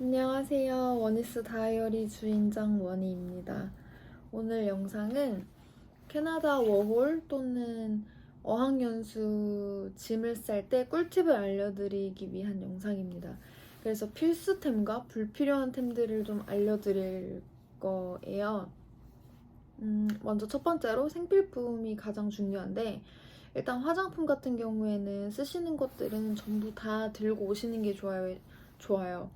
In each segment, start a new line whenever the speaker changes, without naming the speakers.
안녕하세요. 원니스 다이어리 주인장 원희입니다. 오늘 영상은 캐나다 워홀 또는 어학연수 짐을 쌀 때 꿀팁을 알려드리기 위한 영상입니다. 그래서 필수템과 불필요한 템들을 좀 알려드릴 거예요. 음, 먼저 첫 번째로 생필품이 가장 중요한데 일단 화장품 같은 경우에는 쓰시는 것들은 전부 다 들고 오시는 게 좋아요. 좋아요.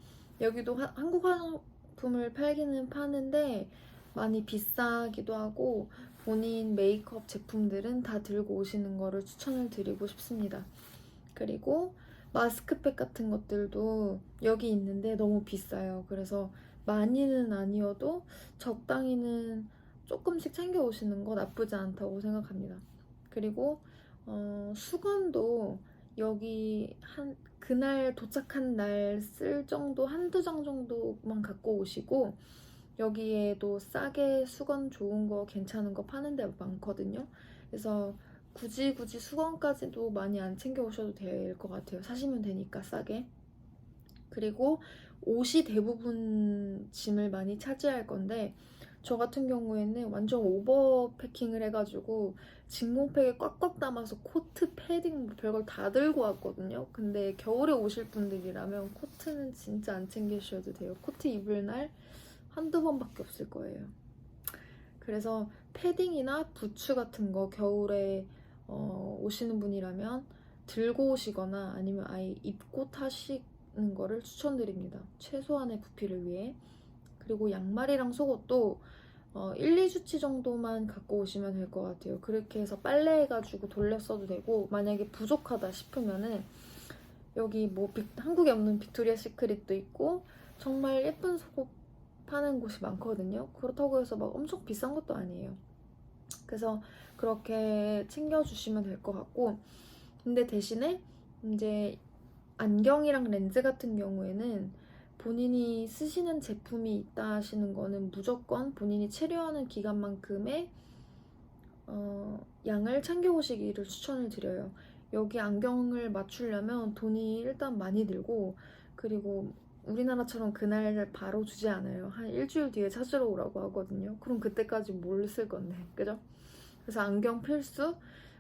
여기도 화- 한국 화장품을 팔기는 파는데 많이 비싸기도 하고 본인 메이크업 제품들은 다 들고 오시는 거를 추천을 드리고 싶습니다. 그리고 마스크팩 같은 것들도 여기 있는데 너무 비싸요. 그래서 많이는 아니어도 적당히는 조금씩 챙겨 오시는 거 나쁘지 않다고 생각합니다. 그리고 어, 수건도 여기 한 그날 도착한 날 쓸 정도 한두 장 정도만 갖고 오시고 여기에도 싸게 수건 좋은 거 괜찮은 거 파는 데 많거든요. 그래서 굳이 굳이 수건까지도 많이 안 챙겨 오셔도 될 것 같아요. 사시면 되니까 싸게. 그리고 옷이 대부분 짐을 많이 차지할 건데 저 같은 경우에는 완전 오버 패킹을 해가지고 진공팩에 꽉꽉 담아서 코트, 패딩 뭐 별걸 다 들고 왔거든요. 근데 겨울에 오실 분들이라면 코트는 진짜 안 챙기셔도 돼요. 코트 입을 날 한두 번밖에 없을 거예요. 그래서 패딩이나 부츠 같은 거 겨울에 어, 오시는 분이라면 들고 오시거나 아니면 아예 입고 타시는 거를 추천드립니다. 최소한의 부피를 위해. 그리고 양말이랑 속옷도 어, 1, 2주치 정도만 갖고 오시면 될 것 같아요. 그렇게 해서 빨래해가지고 돌려 써도 되고, 만약에 부족하다 싶으면은, 여기 뭐, 빅- 한국에 없는 빅토리아 시크릿도 있고, 정말 예쁜 속옷 파는 곳이 많거든요. 그렇다고 해서 막 엄청 비싼 것도 아니에요. 그래서 그렇게 챙겨주시면 될 것 같고, 근데 대신에 이제 안경이랑 렌즈 같은 경우에는 본인이 쓰시는 제품이 있다 하시는 거는 무조건 본인이 체류하는 기간만큼의 어, 양을 챙겨오시기를 추천을 드려요. 여기 안경을 맞추려면 돈이 일단 많이 들고 그리고 우리나라처럼 그날 바로 주지 않아요. 한 일주일 뒤에 찾으러 오라고 하거든요. 그럼 그때까지 뭘 쓸 건데, 그죠? 그래서 안경 필수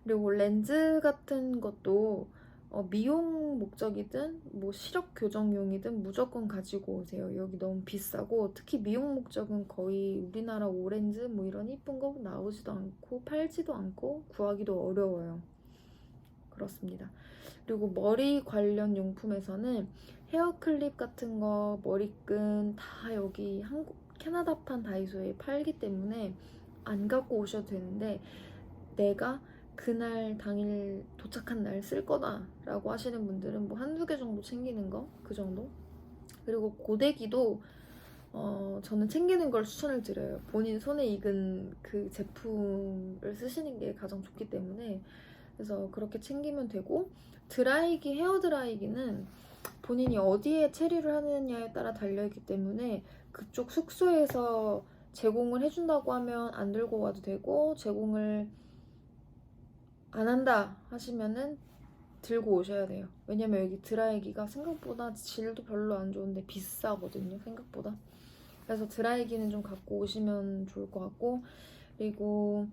그리고 렌즈 같은 것도 어, 미용 목적이든 뭐 시력 교정용이든 무조건 가지고 오세요. 여기 너무 비싸고 특히 미용 목적은 거의 우리나라 오렌즈 뭐 이런 이쁜 거 나오지도 않고 팔지도 않고 구하기도 어려워요. 그렇습니다. 그리고 머리 관련 용품에서는 헤어 클립 같은 거, 머리끈 다 여기 한국 캐나다판 다이소에 팔기 때문에 안 갖고 오셔도 되는데 내가 그날 당일 도착한 날 쓸 거다라고 하시는 분들은 뭐 한두 개 정도 챙기는 거 그 정도? 그리고 고데기도 어, 저는 챙기는 걸 추천을 드려요. 본인 손에 익은 그 제품을 쓰시는 게 가장 좋기 때문에. 그래서 그렇게 챙기면 되고 드라이기 헤어 드라이기는 본인이 어디에 체류를 하느냐에 따라 달려있기 때문에 그쪽 숙소에서 제공을 해준다고 하면 안 들고 와도 되고 제공을 안 한다 하시면은 들고 오셔야 돼요. 왜냐면 여기 드라이기가 생각보다 질도 별로 안 좋은데 비싸거든요. 생각보다. 그래서 드라이기는 좀 갖고 오시면 좋을 것 같고 그리고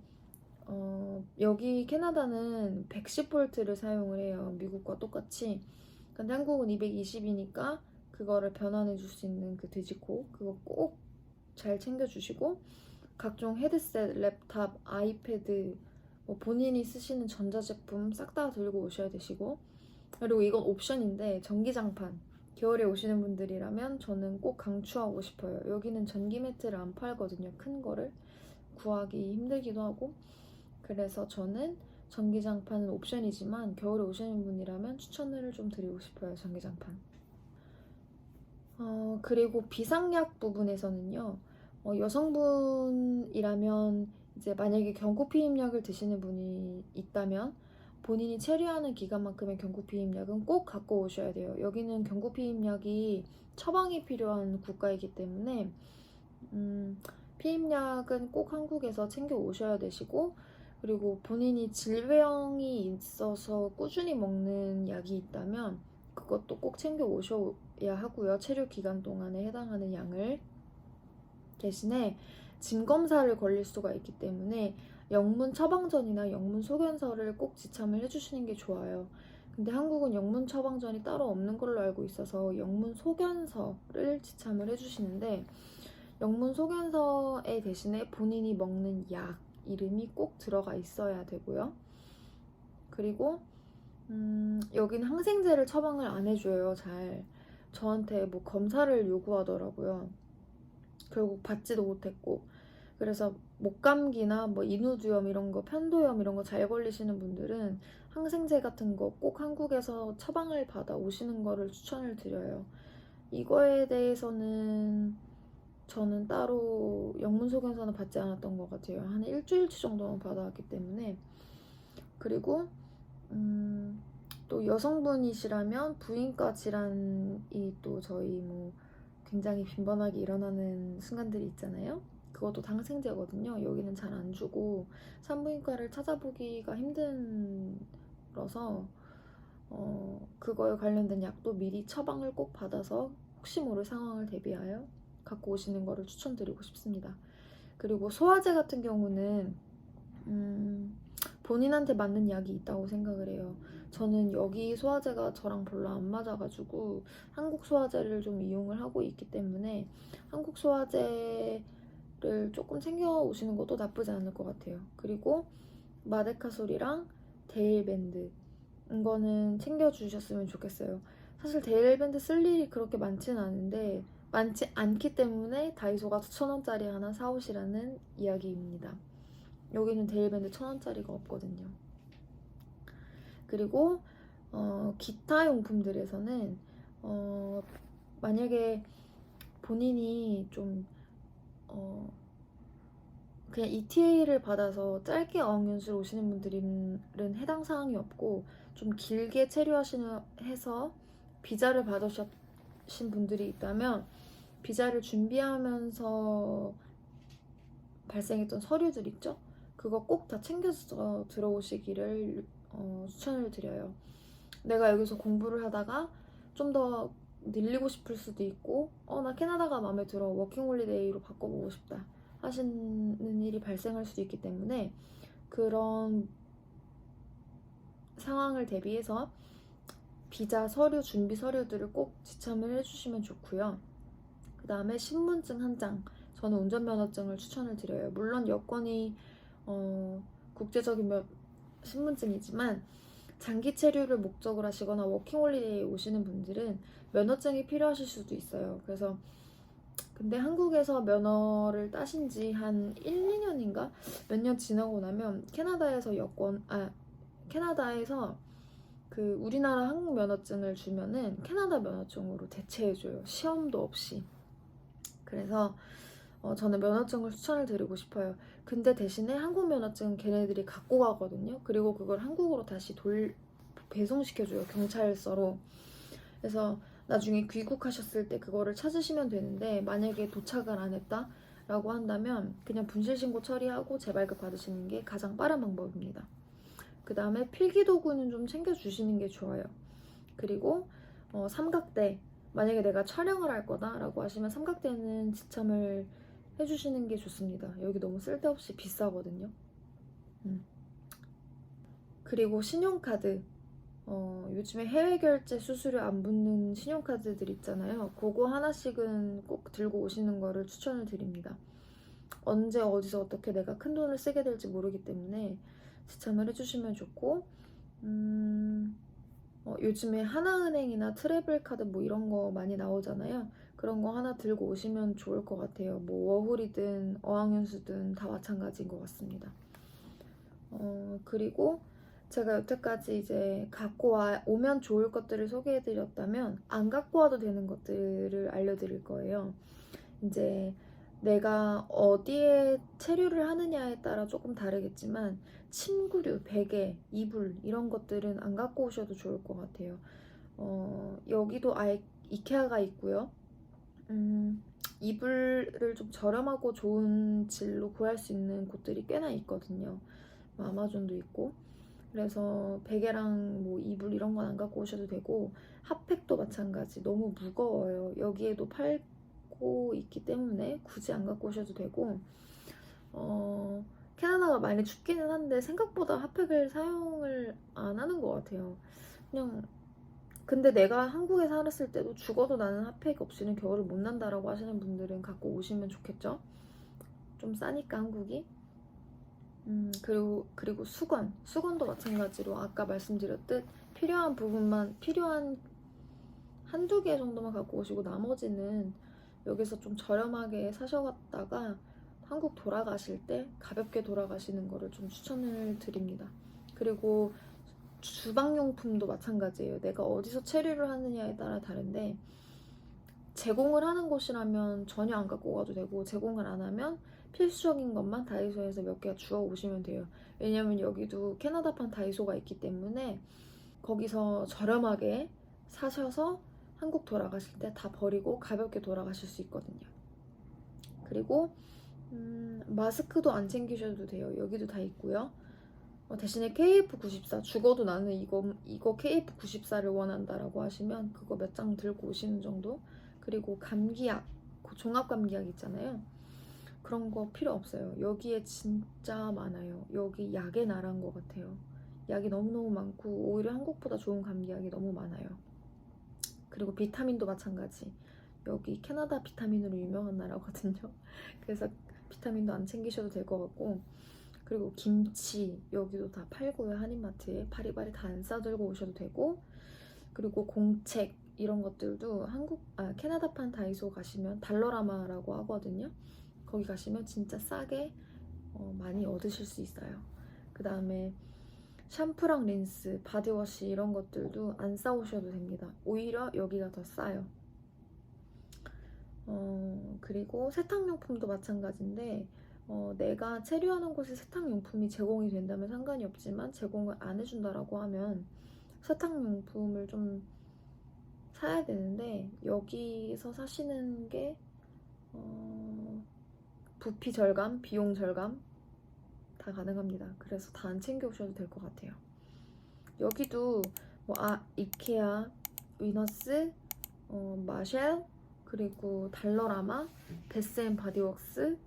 어, 여기 캐나다는 110볼트를 사용을 해요. 미국과 똑같이. 근데 한국은 220이니까 그거를 변환해 줄 수 있는 그 돼지코 그거 꼭 잘 챙겨 주시고 각종 헤드셋, 랩탑, 아이패드 뭐 본인이 쓰시는 전자제품 싹 다 들고 오셔야 되시고 그리고 이건 옵션인데 전기장판 겨울에 오시는 분들이라면 저는 꼭 강추하고 싶어요. 여기는 전기 매트를 안 팔거든요 큰 거를. 구하기 힘들기도 하고. 그래서 저는 전기장판은 옵션이지만 겨울에 오시는 분이라면 추천을 좀 드리고 싶어요 전기장판. 어, 그리고 비상약 부분에서는요 어, 여성분이라면 이제 만약에 경구피임약을 드시는 분이 있다면 본인이 체류하는 기간만큼의 경구피임약은 꼭 갖고 오셔야 돼요. 여기는 경구피임약이 처방이 필요한 국가이기 때문에 음, 피임약은 꼭 한국에서 챙겨 오셔야 되시고 그리고 본인이 질병이 있어서 꾸준히 먹는 약이 있다면 그것도 꼭 챙겨 오셔야 하고요. 체류 기간 동안에 해당하는 양을 대신에 짐 검사를 걸릴 수가 있기 때문에 영문 처방전이나 영문 소견서를 꼭 지참을 해주시는 게 좋아요. 근데 한국은 영문 처방전이 따로 없는 걸로 알고 있어서 영문 소견서를 지참을 해주시는데 영문 소견서에 대신에 본인이 먹는 약 이름이 꼭 들어가 있어야 되고요. 그리고 음, 여기는 항생제를 처방을 안 해줘요. 잘 저한테 뭐 검사를 요구하더라고요. 결국 받지도 못했고 그래서 목감기나 뭐 인후두염 이런 거 편도염 이런 거 잘 걸리시는 분들은 항생제 같은 거 꼭 한국에서 처방을 받아 오시는 거를 추천을 드려요. 이거에 대해서는 저는 따로 영문 소견서는 받지 않았던 것 같아요. 한 일주일치 정도만 받아왔기 때문에 그리고 음, 또 여성분이시라면 부인과 질환이 또 저희 뭐 굉장히 빈번하게 일어나는 순간들이 있잖아요. 그것도 당생제거든요. 여기는 잘 안 주고 산부인과를 찾아보기가 힘들어서 어, 그거에 관련된 약도 미리 처방을 꼭 받아서 혹시 모를 상황을 대비하여 갖고 오시는 거를 추천드리고 싶습니다. 그리고 소화제 같은 경우는 음, 본인한테 맞는 약이 있다고 생각을 해요. 저는 여기 소화제가 저랑 별로 안 맞아가지고 한국 소화제를 좀 이용을 하고 있기 때문에 한국 소화제를 조금 챙겨 오시는 것도 나쁘지 않을 것 같아요. 그리고 마데카솔이랑 데일밴드 이거는 챙겨 주셨으면 좋겠어요. 사실 데일밴드 쓸 일이 그렇게 많지는 않은데 많지 않기 때문에 다이소가 1,000원짜리 하나 사오시라는 이야기입니다. 여기는 데일밴드 1,000원짜리가 없거든요. 그리고 어, 기타 용품들에서는 어, 만약에 본인이 좀 어, 그냥 ETA를 받아서 짧게 어학연수를 오시는 분들은 해당 사항이 없고 좀 길게 체류하시는 해서 비자를 받으신 분들이 있다면 비자를 준비하면서 발생했던 서류들 있죠? 그거 꼭 다 챙겨서 들어오시기를 어, 추천을 드려요. 내가 여기서 공부를 하다가 좀 더 늘리고 싶을 수도 있고, 어, 나 캐나다가 마음에 들어. 워킹홀리데이로 바꿔보고 싶다. 하시는 일이 발생할 수도 있기 때문에 그런 상황을 대비해서 비자 서류, 준비 서류들을 꼭 지참을 해주시면 좋고요. 그 다음에 신분증 한 장. 저는 운전면허증을 추천을 드려요. 물론 여권이 어, 국제적인 면, 신분증이지만 장기 체류를 목적으로 하시거나 워킹홀리데이에 오시는 분들은 면허증이 필요하실 수도 있어요. 그래서 근데 한국에서 면허를 따신 지 한 1, 2년인가 몇 년 지나고 나면 캐나다에서 여권 아 캐나다에서 그 우리나라 한국 면허증을 주면은 캐나다 면허증으로 대체해줘요. 시험도 없이. 그래서 어, 저는 면허증을 추천을 드리고 싶어요. 근데 대신에 한국 면허증 걔네들이 갖고 가거든요. 그리고 그걸 한국으로 다시 돌 배송시켜줘요. 경찰서로. 그래서 나중에 귀국하셨을 때 그거를 찾으시면 되는데 만약에 도착을 안 했다라고 한다면 그냥 분실 신고 처리하고 재발급 받으시는 게 가장 빠른 방법입니다. 그 다음에 필기 도구는 좀 챙겨주시는 게 좋아요. 그리고 어, 삼각대 만약에 내가 촬영을 할 거다라고 하시면 삼각대는 지참을 해주시는 게 좋습니다. 여기 너무 쓸데없이 비싸거든요. 음. 그리고 신용카드. 어, 요즘에 해외 결제 수수료 안 붙는 신용카드들 있잖아요. 그거 하나씩은 꼭 들고 오시는 거를 추천을 드립니다. 언제 어디서 어떻게 내가 큰 돈을 쓰게 될지 모르기 때문에 지참을 해주시면 좋고, 음, 어, 요즘에 하나은행이나 트래블 카드 뭐 이런 거 많이 나오잖아요. 그런 거 하나 들고 오시면 좋을 것 같아요. 뭐 워홀이든 어학연수든 다 마찬가지인 것 같습니다. 어, 그리고 제가 여태까지 이제 갖고 와, 오면 좋을 것들을 소개해드렸다면 안 갖고 와도 되는 것들을 알려드릴 거예요. 이제 내가 어디에 체류를 하느냐에 따라 조금 다르겠지만 침구류, 베개, 이불 이런 것들은 안 갖고 오셔도 좋을 것 같아요. 어, 여기도 아예 이케아가 있고요. 음, 이불을 좀 저렴하고 좋은 질로 구할 수 있는 곳들이 꽤나 있거든요. 뭐 아마존도 있고. 그래서 베개랑 뭐 이불 이런 건 안 갖고 오셔도 되고 핫팩도 마찬가지 너무 무거워요. 여기에도 팔고 있기 때문에 굳이 안 갖고 오셔도 되고 어, 캐나다가 많이 춥기는 한데 생각보다 핫팩을 사용을 안 하는 것 같아요. 그냥 근데 내가 한국에 살았을 때도 죽어도 나는 핫팩 없이는 겨울을 못 난다라고 하시는 분들은 갖고 오시면 좋겠죠. 좀 싸니까 한국이. 음, 그리고, 그리고 수건. 수건도 마찬가지로 아까 말씀드렸듯 필요한 부분만, 필요한 한두 개 정도만 갖고 오시고 나머지는 여기서 좀 저렴하게 사셔갔다가 한국 돌아가실 때 가볍게 돌아가시는 거를 좀 추천을 드립니다. 그리고 주방용품도 마찬가지예요. 내가 어디서 체류를 하느냐에 따라 다른데 제공을 하는 곳이라면 전혀 안 갖고 가도 되고 제공을 안 하면 필수적인 것만 다이소에서 몇 개 주워 오시면 돼요. 왜냐면 여기도 캐나다판 다이소가 있기 때문에 거기서 저렴하게 사셔서 한국 돌아가실 때 다 버리고 가볍게 돌아가실 수 있거든요. 그리고 음, 마스크도 안 챙기셔도 돼요. 여기도 다 있고요. 어, 대신에 KF94 죽어도 나는 이거 이거 KF94를 원한다라고 하시면 그거 몇 장 들고 오시는 정도. 그리고 감기약, 그 종합 감기약 있잖아요. 그런 거 필요 없어요. 여기에 진짜 많아요. 여기 약의 나라인 것 같아요. 약이 너무너무 많고 오히려 한국보다 좋은 감기약이 너무 많아요. 그리고 비타민도 마찬가지. 여기 캐나다 비타민으로 유명한 나라거든요. 그래서 비타민도 안 챙기셔도 될 것 같고 그리고 김치 여기도 다 팔고요. 한인마트에 파리바리 다안 싸들고 오셔도 되고. 그리고 공책 이런 것들도 한국 아 캐나다판 다이소 가시면 달러라마라고 하거든요. 거기 가시면 진짜 싸게 어, 많이 얻으실 수 있어요. 그 다음에 샴푸랑 린스 바디워시 이런 것들도 안 싸오셔도 됩니다. 오히려 여기가 더 싸요. 어, 그리고 세탁용품도 마찬가지인데 어, 내가 체류하는 곳에 세탁용품이 제공이 된다면 상관이 없지만 제공을 안 해준다라고 하면 세탁용품을 좀 사야 되는데 여기서 사시는 게 어, 부피 절감, 비용 절감 다 가능합니다. 그래서 다 안 챙겨 오셔도 될 것 같아요. 여기도 뭐 아, 이케아, 위너스, 어, 마셸 그리고 달러라마, 베스앤 바디웍스,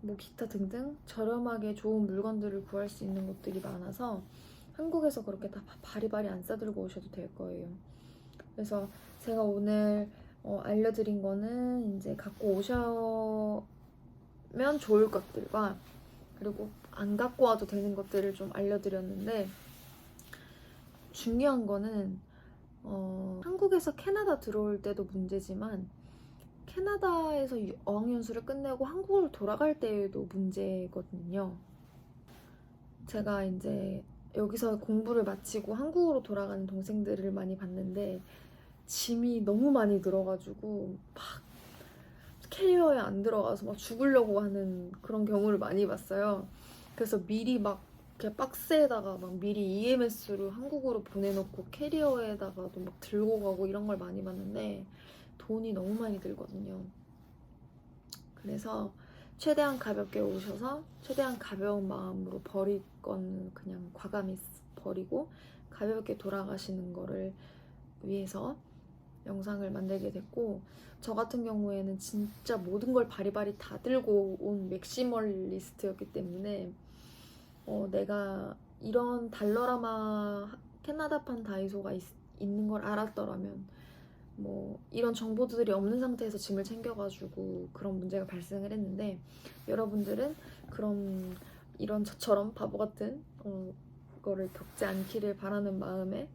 뭐 기타 등등 저렴하게 좋은 물건들을 구할 수 있는 곳들이 많아서 한국에서 그렇게 다 바리바리 안 싸들고 오셔도 될 거예요. 그래서 제가 오늘 어, 알려드린 거는 이제 갖고 오셔면 좋을 것들과 그리고 안 갖고 와도 되는 것들을 좀 알려드렸는데 중요한 거는 어, 한국에서 캐나다 들어올 때도 문제지만 캐나다에서 유- 어학연수를 끝내고 한국을 돌아갈 때에도 문제거든요. 제가 이제 여기서 공부를 마치고 한국으로 돌아가는 동생들을 많이 봤는데 짐이 너무 많이 들어가지고 막 캐리어에 안 들어가서 막 죽으려고 하는 그런 경우를 많이 봤어요. 그래서 미리 막 이렇게 박스에다가 막 미리 EMS로 한국으로 보내놓고 캐리어에다가도 막 들고 가고 이런 걸 많이 봤는데 돈이 너무 많이 들거든요. 그래서 최대한 가볍게 오셔서 최대한 가벼운 마음으로 버릴 건 그냥 과감히 버리고 가볍게 돌아가시는 거를 위해서 영상을 만들게 됐고 저 같은 경우에는 진짜 모든 걸 바리바리 다 들고 온 맥시멀리스트였기 때문에 어, 내가 이런 달러라마 캐나다판 다이소가 있, 있는 걸 알았더라면 뭐 이런 정보들이 없는 상태에서 짐을 챙겨가지고 그런 문제가 발생을 했는데 여러분들은 그런 이런 저처럼 바보 같은 어, 거를 겪지 않기를 바라는 마음에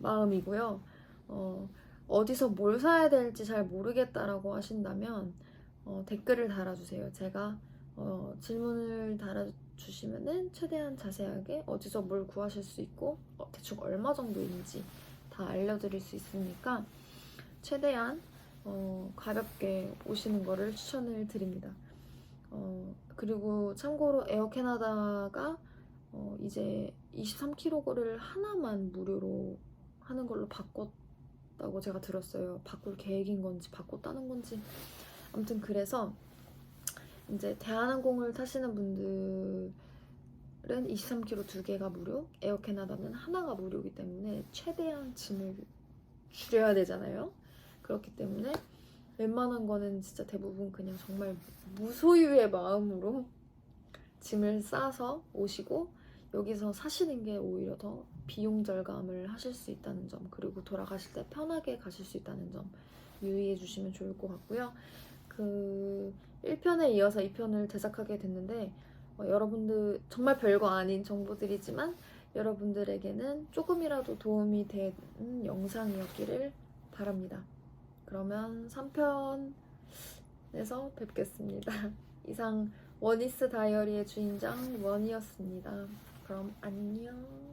마음이고요. 어, 어디서 뭘 사야 될지 잘 모르겠다라고 하신다면 어, 댓글을 달아주세요. 제가 어, 질문을 달아주시면은 최대한 자세하게 어디서 뭘 구하실 수 있고 어, 대충 얼마 정도인지 다 알려드릴 수 있으니까 최대한 어, 가볍게 오시는 거를 추천을 드립니다. 어, 그리고 참고로 에어 캐나다가 어, 이제 23kg를 하나만 무료로 하는 걸로 바꿨다고 제가 들었어요. 바꿀 계획인 건지 바꿨다는 건지 아무튼 그래서 이제 대한항공을 타시는 분들 은 23kg 두 개가 무료, 에어 캐나다는 하나가 무료이기 때문에 최대한 짐을 줄여야 되잖아요. 그렇기 때문에 웬만한 거는 진짜 대부분 그냥 정말 무소유의 마음으로 짐을 싸서 오시고 여기서 사시는 게 오히려 더 비용 절감을 하실 수 있다는 점 그리고 돌아가실 때 편하게 가실 수 있다는 점 유의해 주시면 좋을 것 같고요. 그 1편에 이어서 2편을 제작하게 됐는데 어, 여러분들 정말 별거 아닌 정보들이지만 여러분들에게는 조금이라도 도움이 되는 영상이었기를 바랍니다. 그러면 3편에서 뵙겠습니다. 이상 원이스 다이어리의 주인장 원이었습니다. 그럼 안녕.